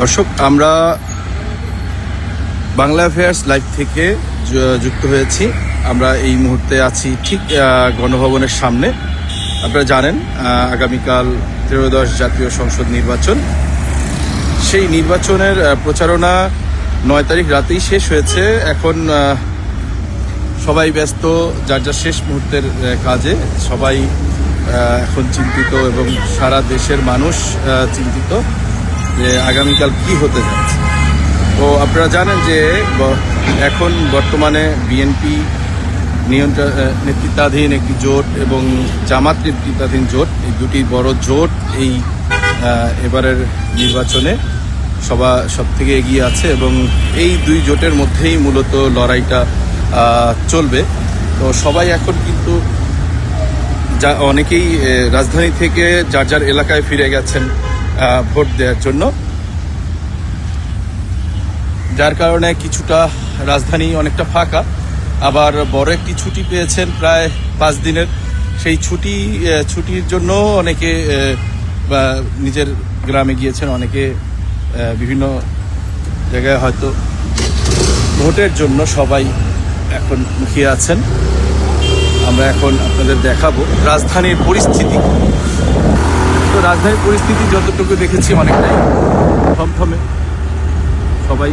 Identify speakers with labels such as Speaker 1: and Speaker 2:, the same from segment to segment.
Speaker 1: দর্শক, আমরা Bangla affairs live থেকে যুক্ত হয়েছি। আমরা এই মুহূর্তে আছি ঠিক গণভবনের সামনে। আপনারা জানেন আগামীকাল ত্রয়োদশ জাতীয় সংসদ নির্বাচন। সেই নির্বাচনের প্রচারণা নয় তারিখ রাতেই শেষ হয়েছে। এখন সবাই ব্যস্ত, যার যার শেষ মুহূর্তের কাজে। সবাই এখন চিন্তিত এবং সারা দেশের মানুষ চিন্তিত। যে আগামীকাল কি হতে যাচ্ছে। তো আপনারা জানেন যে এখন বর্তমানে বিএনপি নিয়ন্ত্রণ নেতৃত্বাধীন একটি জোট এবং জামাত নেতৃত্বাধীন জোট, এই দুটি বড় জোট এই এবারের নির্বাচনে সবা সব থেকে এগিয়ে আছে এবং এই দুই জোটের মধ্যেই মূলত লড়াইটা চলবে। তো সবাই এখন কিন্তু যা, অনেকেই রাজধানী থেকে যার যার এলাকায় ফিরে গেছেন। ভোট দেওয়ার জন্য। যার কারণে কিছুটা রাজধানী অনেকটা ফাঁকা। আবার বড় একটি ছুটি পেয়েছেন প্রায় পাঁচ দিনের। সেই ছুটি ছুটির জন্য অনেকে নিজের গ্রামে গিয়েছেন, অনেকে বিভিন্ন জায়গায় হয়তো ভোটের জন্য সবাই এখন মুখিয়ে আছেন। আমরা এখন আপনাদের দেখাবো রাজধানীর পরিস্থিতি। তো রাজধানীর পরিস্থিতি যতটুকু দেখেছি অনেকটাই থমথমে। সবাই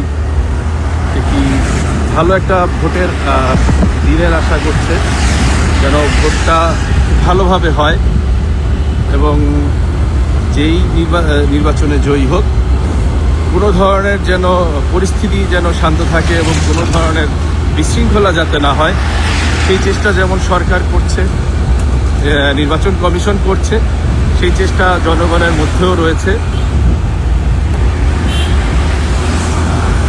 Speaker 1: একটি ভালো একটা ভোটের দিনের আশা করছে যেন ভোটটা ভালোভাবে হয় এবং যেই নির্বাচনে জয়ী হোক, কোনো ধরনের যেন পরিস্থিতি যেন শান্ত থাকে এবং কোনো ধরনের বিশৃঙ্খলা যাতে না হয়, সেই চেষ্টা যেমন সরকার করছে নির্বাচন কমিশন করছে সেই চেষ্টা জনগণের মধ্যেও রয়েছে।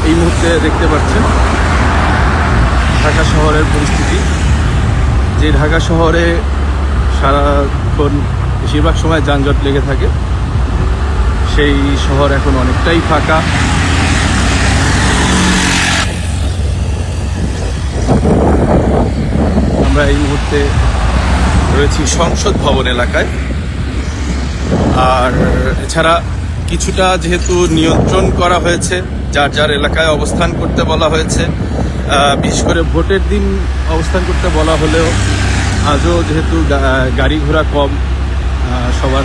Speaker 1: এই মুহূর্তে দেখতে পাচ্ছেন ঢাকা শহরের পরিস্থিতি। যে ঢাকা শহরে সারাক্ষণ বেশিরভাগ সময় যানজট লেগে থাকে, সেই শহর এখন অনেকটাই ফাঁকা। আমরা এই মুহূর্তে রয়েছি সংসদ ভবন এলাকায়। আর এছাড়া কিছুটা যেহেতু নিয়ন্ত্রণ করা হয়েছে, যার যার এলাকায় অবস্থান করতে বলা হয়েছে বিশেষ করে ভোটের দিন অবস্থান করতে বলা হলেও আজও যেহেতু গাড়ি ঘোড়া কম সবার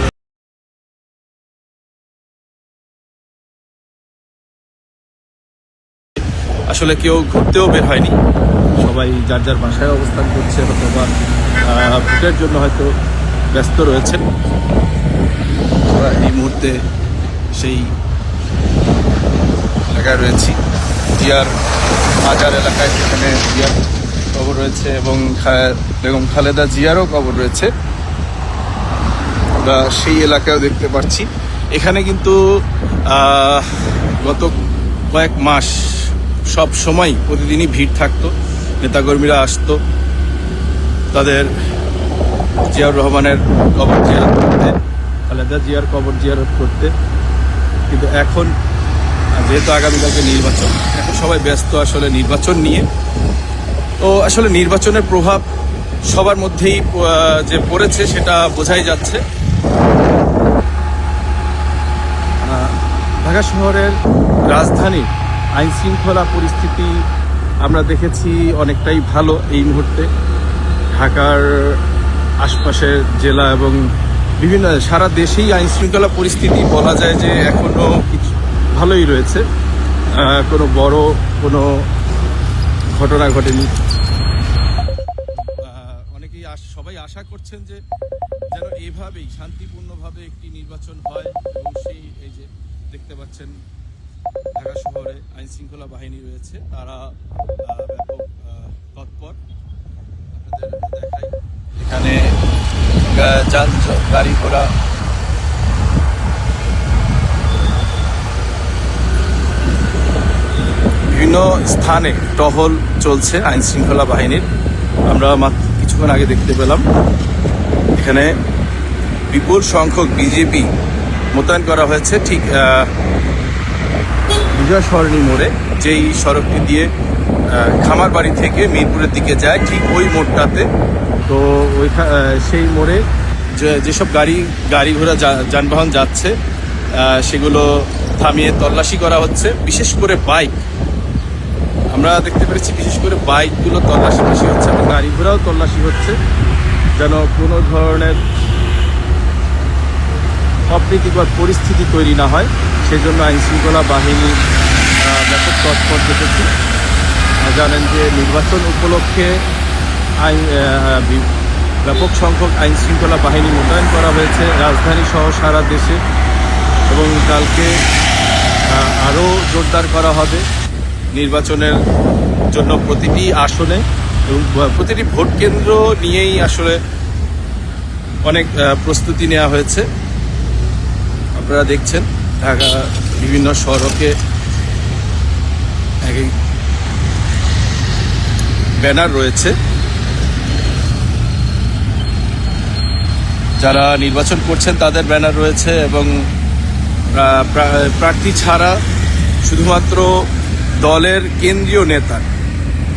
Speaker 1: আসলে কেউ ঘুরতেও বের হয়নি। সবাই যার যার বাসায় অবস্থান করছে অথবা ভোটের জন্য হয়তো ব্যস্ত রয়েছেন। আমরা এই মুহূর্তে সেই এলাকায় রয়েছি। জিয়ার বাজার এলাকায় সেখানে জিয়ার কবর রয়েছে এবং বেগম খালেদা জিয়ারও কবর রয়েছে। আমরা সেই এলাকায় দেখতে পাচ্ছি। এখানে কিন্তু গত কয়েক মাস সব সময় প্রতিদিনই ভিড় থাকতো, নেতাকর্মীরা আসতো, তাদের জিয়াউর রহমানের কবর জিয়ারত করতে খালেদা জিয়ার কবর জিয়ারত করতে। কিন্তু এখন যেহেতু আগামীকালকে নির্বাচন, এখন সবাই ব্যস্ত আসলে নির্বাচন নিয়ে। তো আসলে নির্বাচনের প্রভাব সবার মধ্যেই যে পড়েছে সেটা বোঝাই যাচ্ছে। ঢাকা শহরের রাজধানী আইন শৃঙ্খলা পরিস্থিতি আমরা দেখেছি অনেকটাই ভালো এই মুহূর্তে। ঢাকার আশপাশের জেলা এবং বিভিন্ন সারা দেশেই আইন শৃঙ্খলা পরিস্থিতি বলা যায় যে এখনও কিছু ভালোই রয়েছে। কোনো বড় কোনো ঘটনা ঘটেনি। অনেকেই সবাই আশা করছেন যে যেন এভাবেই শান্তিপূর্ণভাবে একটি নির্বাচন হয় এবং সেই এই যে দেখতে পাচ্ছেন ঢাকা শহরে আইন শৃঙ্খলা বাহিনী রয়েছে। তারা ব্যাপক তৎপর। আপনাদের দেখাই। এখানে যান গাড়ি ঘোড়া। বিভিন্ন স্থানে টহল চলছে আইন শৃঙ্খলা বাহিনীর। আমরা মাত্র কিছুক্ষণ আগে দেখতে পেলাম। এখানে বিপুল সংখ্যক বিজেপি মোতায়েন করা হয়েছে। ঠিক বিজয় সরণী মোড়ে, যেই সড়কটি দিয়ে আহ, খামারবাড়ি থেকে মিরপুরের দিকে যায় ঠিক ওই মোড়টাতে। তো ওই সেই মোড়ে যে- যেসব গাড়ি গাড়ি ঘোড়া যানবাহন যাচ্ছে সেগুলো থামিয়ে তল্লাশি করা হচ্ছে বিশেষ করে বাইক। আমরা দেখতে পেরেছি বিশেষ করে বাইকগুলো তল্লাশি বেশি হচ্ছে এবং গাড়ি ঘোড়াও তল্লাশি হচ্ছে যেন কোনো ধরনের অপ্রীতিকর পরিস্থিতি তৈরি না হয় সেজন্য আইন শৃঙ্খলা বাহিনী ব্যাপক তৎপর দেখেছি। জানেন যে নির্বাচন উপলক্ষে আইন ব্যাপক সংখ্যক আইন শৃঙ্খলা বাহিনী মোতায়েন করা হয়েছে রাজধানী সহ সারা দেশে এবং কালকে আরও জোরদার করা হবে নির্বাচনের জন্য প্রতিটি আসনে এবং প্রতিটি ভোট কেন্দ্র নিয়েই আসলে অনেক প্রস্তুতি নেওয়া হয়েছে। আপনারা দেখছেন, ঢাকা বিভিন্ন সড়কে এক ব্যানার রয়েছে। যারা নির্বাচন করছেন তাদের ব্যানার রয়েছে এবং প্রা- প্রা- প্রার্থী ছাড়া শুধুমাত্র দলের কেন্দ্রীয় নেতার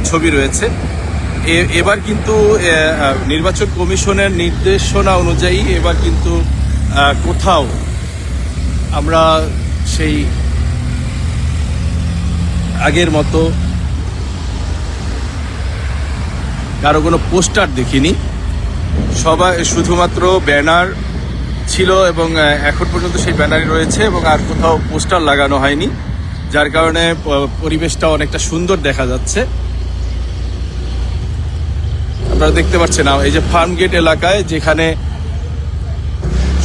Speaker 1: ছবি রয়েছে। এবার কিন্তু নির্বাচন কমিশনের নির্দেশনা অনুযায়ী এবার কিন্তু কোথাও আমরা সেই আগের মতো কারও কোনো পোস্টার দেখিনি। সবাই, শুধুমাত্র ব্যানার ছিল এবং এখন পর্যন্ত সেই ব্যানারই রয়েছে এবং আর কোথাও পোস্টার লাগানো হয়নি, যার কারণে পরিবেশটা অনেকটা সুন্দর দেখা যাচ্ছে। আপনারা দেখতে পাচ্ছেন এই যে ফার্ম গেট এলাকায় যেখানে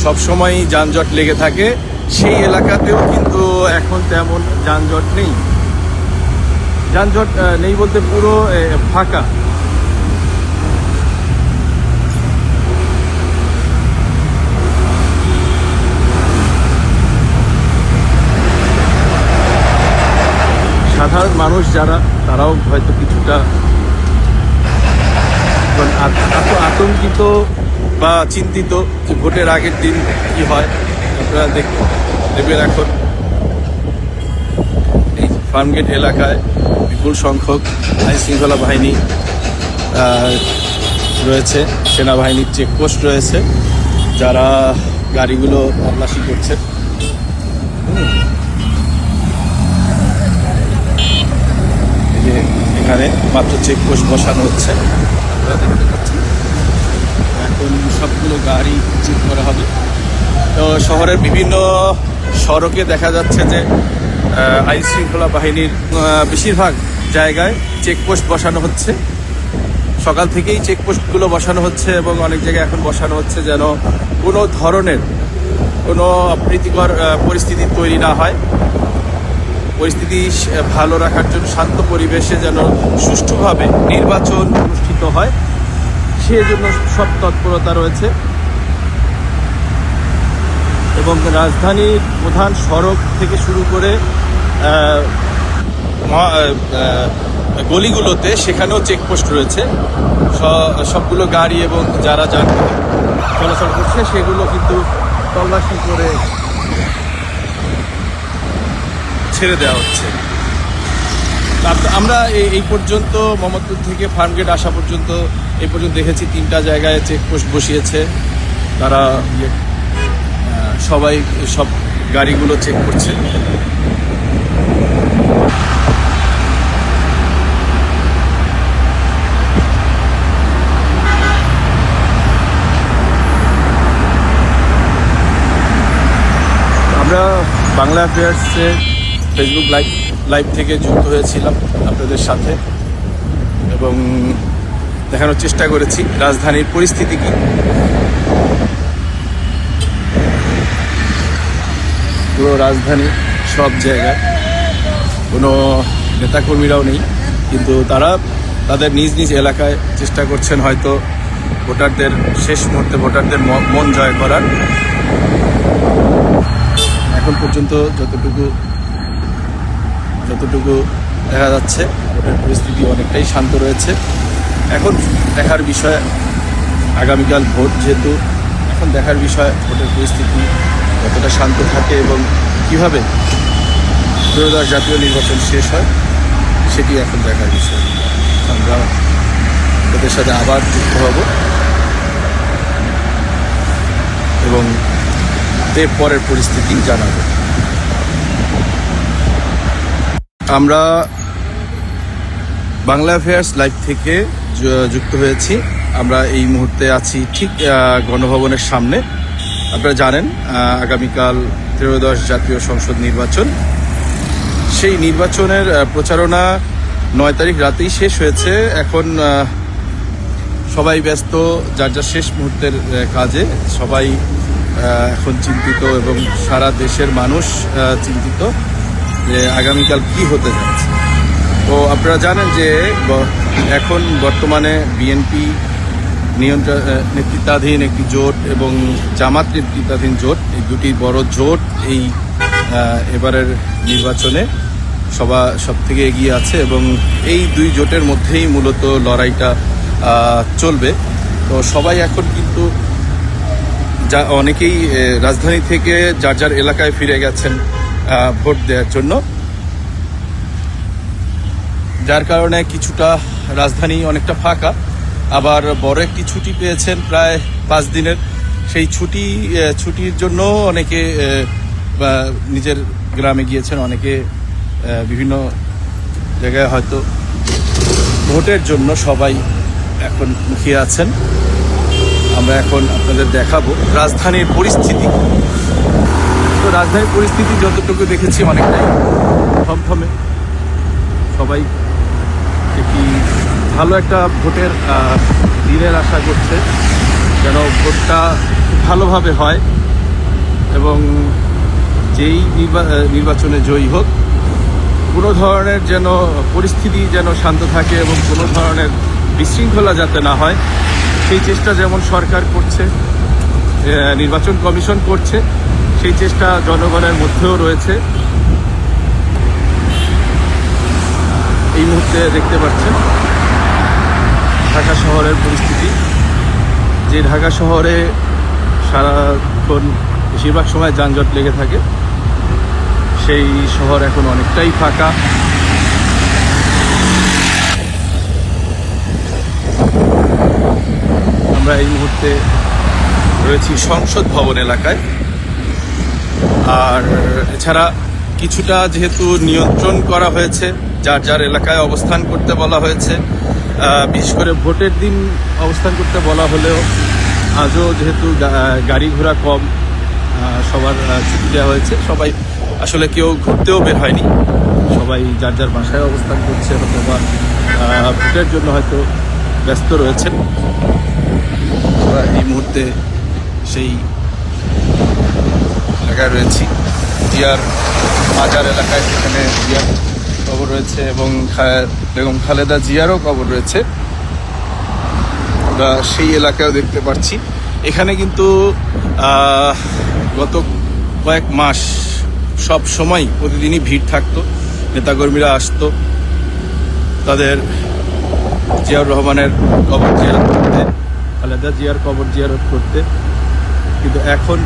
Speaker 1: সবসময় যানজট লেগে থাকে, সেই এলাকাতেও কিন্তু এখন তেমন যানজট নেই। যানজট নেই বলতে পুরো ফাঁকা। সাধারণ মানুষ যারা, তারাও হয়তো কিছুটা এত আতঙ্কিত বা চিন্তিত যে ভোটের আগের দিন কি হয়, আপনারা দেখ দেখবেন এখন এই ফার্মগেট এলাকায় বিপুল সংখ্যক আইন শৃঙ্খলা বাহিনী রয়েছে। সেনাবাহিনীর চেকপোস্ট রয়েছে, যারা গাড়িগুলো তল্লাশি করছে এই যে এখানে মাত্র চেকপোস্ট বসানো হচ্ছে। আপনারা দেখতে এখন সবগুলো গাড়ি চেক করা হবে। তো শহরের বিভিন্ন সড়কে দেখা যাচ্ছে যে আইন শৃঙ্খলা বাহিনীর বেশিরভাগ জায়গায় চেকপোস্ট বসানো হচ্ছে। সকাল থেকেই চেকপোস্টগুলো বসানো হচ্ছে এবং অনেক জায়গায় এখন বসানো হচ্ছে যেন কোনো ধরনের কোনো অপ্রীতিকর পরিস্থিতি তৈরি না হয়। পরিস্থিতি ভালো রাখার জন্য শান্ত পরিবেশে যেন সুষ্ঠুভাবে নির্বাচন অনুষ্ঠিত হয়, সেজন্য সব তৎপরতা রয়েছে। এবং রাজধানীর প্রধান সড়ক থেকে শুরু করে গলিগুলোতে সেখানেও চেকপোস্ট রয়েছে। সবগুলো গাড়ি এবং যারা যান চলাচল করছে, সেগুলো কিন্তু তল্লাশি করে ছেড়ে দেওয়া হচ্ছে। আমরা এই- পর্যন্ত মোহাম্মদপুর থেকে ফার্মগেট আসা পর্যন্ত এই পর্যন্ত দেখেছি তিনটা জায়গায় চেকপোস্ট বসিয়েছে। তারা ইয়ে, সবাই সব গাড়িগুলো চেক করছে। আমরা বাংলা অ্যাফেয়ার্সে ফেসবুক লাইভ লাইভ থেকে যুক্ত হয়েছিলাম আপনাদের সাথে এবং দেখানোর চেষ্টা করেছি রাজধানীর পরিস্থিতি কি। পুরো রাজধানী সব জায়গায়। কোনো নেতাকর্মীরাও নেই, কিন্তু তারা তাদের নিজ নিজ এলাকায় চেষ্টা করছেন হয়তো ভোটারদের শেষ মুহূর্তে ভোটারদের মন জয় করার। এখন পর্যন্ত যতটুকু যতটুকু দেখা যাচ্ছে ভোটের পরিস্থিতি অনেকটাই শান্ত রয়েছে। এখন দেখার বিষয়, আগামীকাল ভোট যেহেতু, এখন দেখার বিষয়, ভোটের পরিস্থিতি কতটা শান্ত থাকে এবং কীভাবে ত্রয়োদশ জাতীয় নির্বাচন শেষ হয়, সেটি এখন দেখার বিষয়। আমরা ওদের সাথে আবার যুক্ত হব। এবং এর পরের পরিস্থিতি জানাব। আমরা বাংলা অ্যাফেয়ার্স লাইভ থেকে যুক্ত হয়েছি। আমরা এই মুহূর্তে আছি ঠিক গণভবনের সামনে। আপনারা জানেন আগামীকাল ত্রয়োদশ জাতীয় সংসদ নির্বাচন। সেই নির্বাচনের প্রচারণা নয় তারিখ রাতেই শেষ হয়েছে। এখন সবাই ব্যস্ত, যার যার শেষ মুহূর্তের কাজে। সবাই এখন চিন্তিত এবং সারা দেশের মানুষ চিন্তিত। যে আগামীকাল কি হতে যাচ্ছে। তো আপনারা জানেন যে এখন বর্তমানে বিএনপি নিয়ন্ত্রণ নেতৃত্বাধীন একটি জোট এবং জামাত নেতৃত্বাধীন জোট, এই দুটি বড় জোট এই এবারের নির্বাচনে সবা সব থেকে এগিয়ে আছে এবং এই দুই জোটের মধ্যেই মূলত লড়াইটা চলবে। তো সবাই এখন কিন্তু যা, অনেকেই রাজধানী থেকে যার যার এলাকায় ফিরে গেছেন। ভোট দেওয়ার জন্য। যার কারণে কিছুটা রাজধানী অনেকটা ফাঁকা। আবার বড় একটি ছুটি পেয়েছেন প্রায় পাঁচ দিনের। সেই ছুটি ছুটির জন্য অনেকে নিজের গ্রামে গিয়েছেন, অনেকে বিভিন্ন জায়গায় হয়তো ভোটের জন্য সবাই এখন মুখিয়ে আছেন। আমরা এখন আপনাদের দেখাবো রাজধানীর পরিস্থিতি। তো রাজধানীর পরিস্থিতি যতটুকু দেখেছি অনেকটাই থমথমে। সবাই একটি ভালো একটা ভোটের দিনের আশা করছে যেন ভোটটা ভালোভাবে হয় এবং যেই নির্বাচনে জয়ী হোক, কোনো ধরনের যেন পরিস্থিতি যেন শান্ত থাকে এবং কোনো ধরনের বিশৃঙ্খলা যাতে না হয়, সেই চেষ্টা যেমন সরকার করছে নির্বাচন কমিশন করছে সেই চেষ্টা জনগণের মধ্যেও রয়েছে। এই মুহূর্তে দেখতে পাচ্ছেন ঢাকা শহরের পরিস্থিতি। যে ঢাকা শহরে সারাক্ষণ বেশিরভাগ সময় যানজট লেগে থাকে, সেই শহর এখন অনেকটাই ফাঁকা। আমরা এই মুহূর্তে রয়েছি সংসদ ভবন এলাকায়। আর এছাড়া কিছুটা যেহেতু নিয়ন্ত্রণ করা হয়েছে, যার যার এলাকায় অবস্থান করতে বলা হয়েছে বিশেষ করে ভোটের দিন অবস্থান করতে বলা হলেও আজও যেহেতু গাড়ি ঘোড়া কম সবার ছুটি দেওয়া হয়েছে, সবাই আসলে কেউ ঘুরতেও বের হয়নি। সবাই যার যার বাসায় অবস্থান করছে, অথবা ভোটের জন্য হয়তো ব্যস্ত রয়েছেন। এই মুহূর্তে সেই এলাকায় রয়েছি। জিয়ার বাজার এলাকায় সেখানে জিয়ার কবর রয়েছে এবং বেগম খালেদা জিয়ারও কবর রয়েছে। আমরা সেই এলাকায়ও দেখতে পাচ্ছি। এখানে কিন্তু গত কয়েক মাস সব সময় প্রতিদিনই ভিড় থাকতো, নেতাকর্মীরা আসতো, তাদের জিয়াউর রহমানের কবর জিয়ারত করতে, খালেদা জিয়ার কবর জিয়ারত করতে। কিন্তু এখন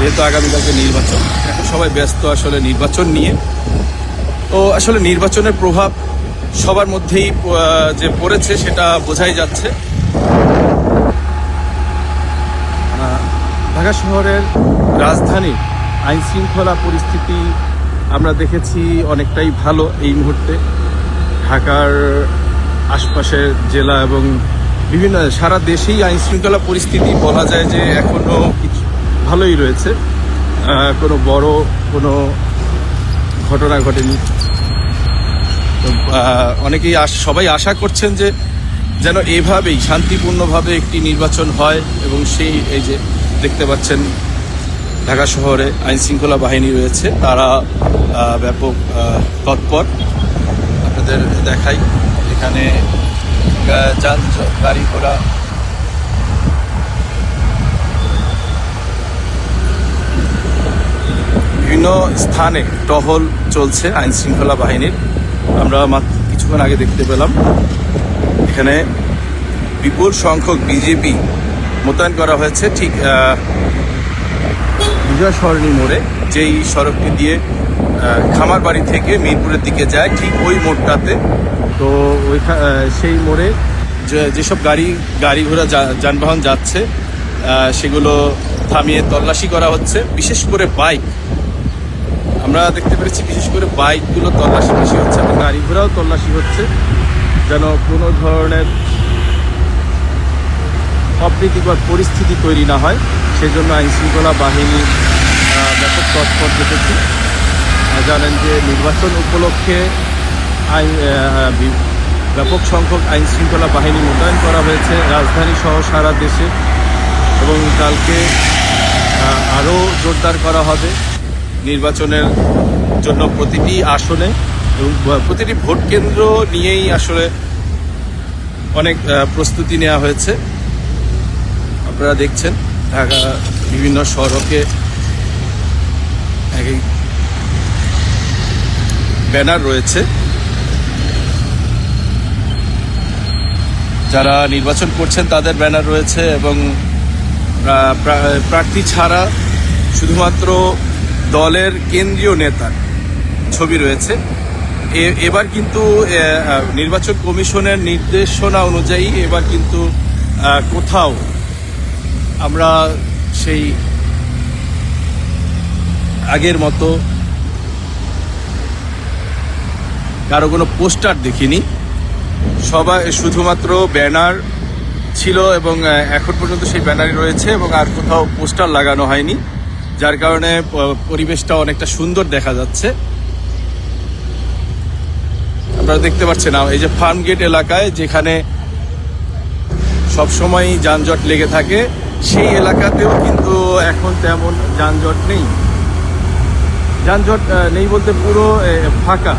Speaker 1: যেহেতু আগামীকালকে নির্বাচন, এখন সবাই ব্যস্ত আসলে নির্বাচন নিয়ে। তো আসলে নির্বাচনের প্রভাব সবার মধ্যেই যে পড়েছে সেটা বোঝাই যাচ্ছে। ঢাকা শহরের রাজধানী আইন শৃঙ্খলা পরিস্থিতি আমরা দেখেছি অনেকটাই ভালো এই মুহূর্তে। ঢাকার আশপাশের জেলা এবং বিভিন্ন সারা দেশেই আইন শৃঙ্খলা পরিস্থিতি বলা যায় যে এখনও কিছু ভালোই রয়েছে। কোনো বড় কোনো ঘটনা ঘটেনি। অনেকেই সবাই আশা করছেন যে যেন এভাবেই, শান্তিপূর্ণভাবে একটি নির্বাচন হয় এবং সেই এই যে দেখতে পাচ্ছেন ঢাকা শহরে আইন শৃঙ্খলা বাহিনী রয়েছে। তারা ব্যাপক তৎপর। আপনাদের দেখাই, এখানে গাড়ি ঘোড়া বিভিন্ন স্থানে টহল চলছে আইন শৃঙ্খলা বাহিনীর। আমরা কিছুক্ষণ আগে দেখতে পেলাম, এখানে বিপুল সংখ্যক বিজেপি মোতায়েন করা হয়েছে। ঠিক বিজয় সরণী মোড়ে যেই সড়কটি দিয়ে খামার বাড়ি থেকে মিরপুরের দিকে যায়, ঠিক ওই মোড়টাতে। তো ওই সেই মোড়ে যে- যেসব গাড়ি গাড়ি ঘোড়া যানবাহন যাচ্ছে সেগুলো থামিয়ে তল্লাশি করা হচ্ছে। বিশেষ করে বাইক আমরা দেখতে পেরেছি বিশেষ করে বাইকগুলো তল্লাশি বেশি হচ্ছে এবং গাড়ি তল্লাশি হচ্ছে, যেন কোনো ধরনের অপ্রীতিকর পরিস্থিতি তৈরি না হয়। সেজন্য আইনশৃঙ্খলা বাহিনী ব্যাপক তৎপর দেখেছি। জানেন যে নির্বাচন উপলক্ষে আইন ব্যাপক সংখ্যক আইনশৃঙ্খলা বাহিনী মোতায়েন করা হয়েছে রাজধানী সহ সারা দেশে এবং কালকে আরও জোরদার করা হবে। নির্বাচনের জন্য প্রতিটি আসনে এবং প্রতিটি ভোট কেন্দ্র নিয়েই আসলে অনেক প্রস্তুতি নেওয়া হয়েছে। আপনারা দেখছেন, ঢাকা বিভিন্ন সড়কে ব্যানার রয়েছে। যারা নির্বাচন করছেন, তাদের ব্যানার রয়েছে এবং প্রা- প্রা- প্রার্থী ছাড়া শুধুমাত্র দলের কেন্দ্রীয় নেতার ছবি রয়েছে। এবার কিন্তু নির্বাচন কমিশনের নির্দেশনা অনুযায়ী এবার কিন্তু কোথাও আমরা সেই আগের মতো কারও কোনো পোস্টার দেখিনি। সবাই, শুধুমাত্র ব্যানার ছিল এবং এখন পর্যন্ত সেই ব্যানারই রয়েছে এবং আর কোথাও পোস্টার লাগানো হয়নি। যার কারণে পরিবেশটা অনেকটা সুন্দর দেখা যাচ্ছে। আপনারা দেখতে পাচ্ছেন এই যে ফার্ম গেট এলাকায় যেখানে সবসময় যানজট লেগে থাকে, সেই এলাকাতেও কিন্তু এখন তেমন যানজট নেই। যানজট নেই বলতে পুরো ফাঁকা।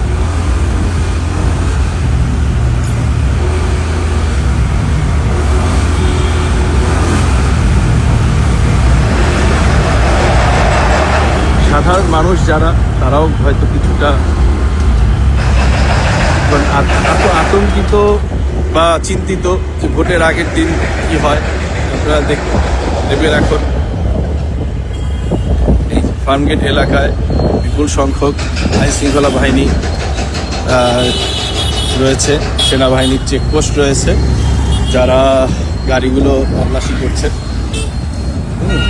Speaker 1: সাধারণ মানুষ যারা, তারাও হয়তো কিছুটা আত- আতঙ্কিত বা চিন্তিত যে ভোটের আগের দিন কি হয়, আপনারা দেখ দেখবেন এখন এই ফার্মগেট এলাকায় বিপুল সংখ্যক আইন শৃঙ্খলা বাহিনী রয়েছে, সেনাবাহিনীর চেকপোস্ট রয়েছে, যারা গাড়িগুলো তল্লাশি করছে হুম।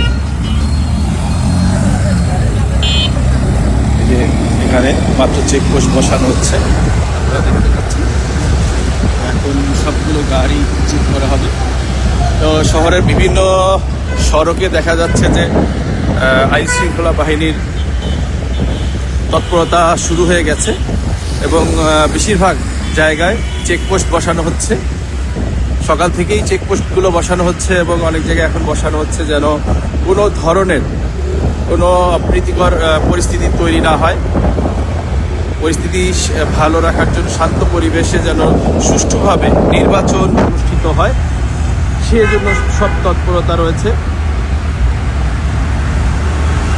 Speaker 1: এই যে এখানে মাত্র চেকপোস্ট বসানো হচ্ছে। দেখতে এখন সবগুলো গাড়ি চেক করা হবে। তো শহরের বিভিন্ন সড়কে দেখা যাচ্ছে যে আইন শৃঙ্খলা বাহিনীর তৎপরতা শুরু হয়ে গেছে এবং বেশিরভাগ জায়গায় চেকপোস্ট বসানো হচ্ছে। সকাল থেকেই চেকপোস্টগুলো বসানো হচ্ছে এবং অনেক জায়গায় এখন বসানো হচ্ছে যেন কোনো ধরনের কোনো অপ্রীতিকর পরিস্থিতি তৈরি না হয়। পরিস্থিতি ভালো রাখার জন্য শান্ত পরিবেশে যেন সুষ্ঠুভাবে নির্বাচন অনুষ্ঠিত হয়, সেজন্য সব তৎপরতা রয়েছে।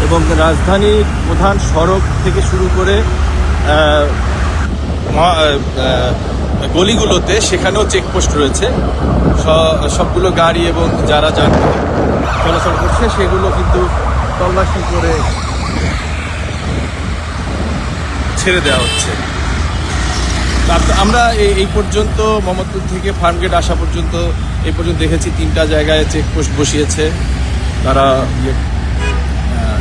Speaker 1: এবং রাজধানীর প্রধান সড়ক থেকে শুরু করে গলিগুলোতে সেখানেও চেকপোস্ট রয়েছে। সবগুলো গাড়ি এবং যারা যান চলাচল করছে, সেগুলো কিন্তু তল্লাশি করে ছেড়ে দেওয়া হচ্ছে। আমরা এই- পর্যন্ত মোহাম্মদপুর থেকে ফার্মগেট আসা পর্যন্ত, এই পর্যন্ত দেখেছি তিনটা জায়গায় চেকপোস্ট বসিয়েছে। তারা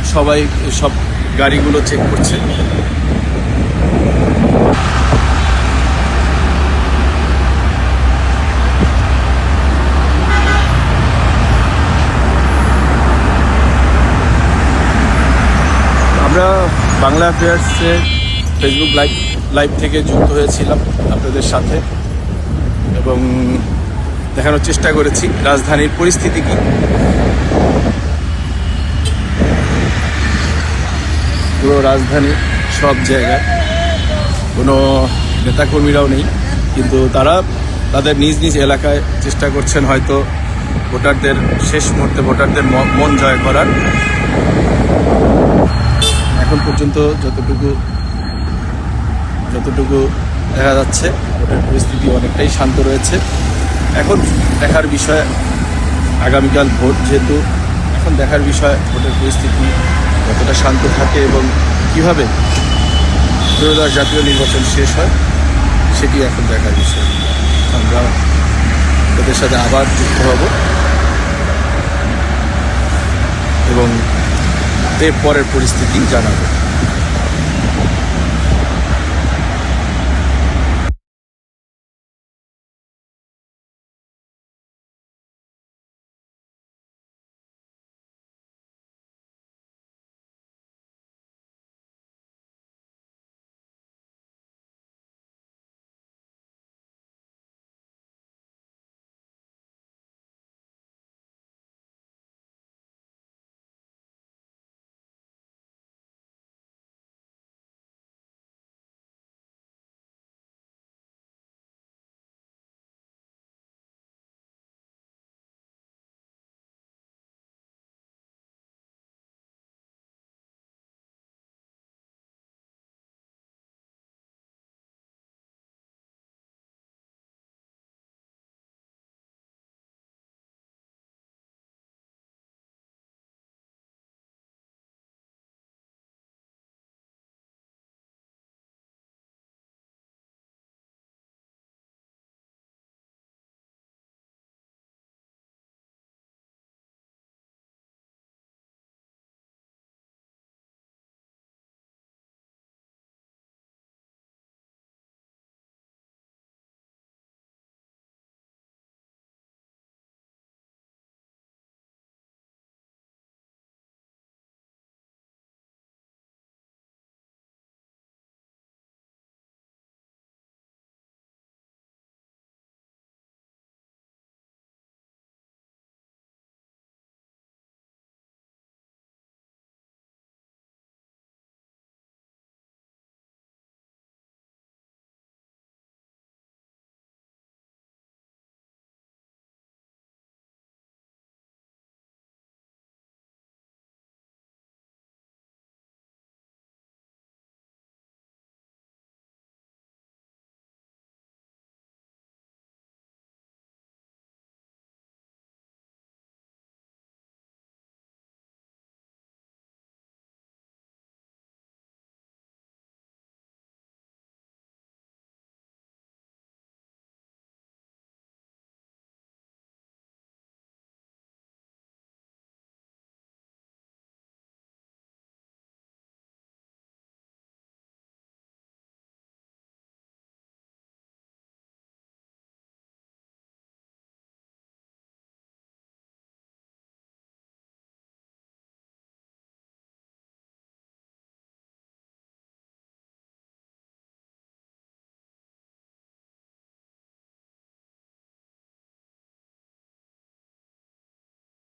Speaker 1: সবাই সব গাড়িগুলো চেক করছে। আমরা বাংলা অ্যাফেয়ার্সে ফেসবুক লাইভ লাইভ থেকে যুক্ত হয়েছিলাম আপনাদের সাথে এবং দেখানোর চেষ্টা করেছি রাজধানীর পরিস্থিতি কি। পুরো রাজধানী সব জায়গায়। কোনো নেতাকর্মীরাও নেই, কিন্তু তারা তাদের নিজ নিজ এলাকায় চেষ্টা করছেন হয়তো ভোটারদের শেষ মুহূর্তে ভোটারদের মন জয় করার। এখন পর্যন্ত যতটুকু যতটুকু দেখা যাচ্ছে ভোটের পরিস্থিতি অনেকটাই শান্ত রয়েছে। এখন দেখার বিষয় আগামীকাল ভোট, যেহেতু এখন দেখার বিষয় ভোটের পরিস্থিতি কতটা শান্ত থাকে এবং কীভাবে ত্রয়োদশ জাতীয় নির্বাচন শেষ হয়, সেটি এখন দেখার বিষয়। আমরা তাদের সাথে আবার যুক্ত হব। এবং এর পরের পরিস্থিতি জানাব।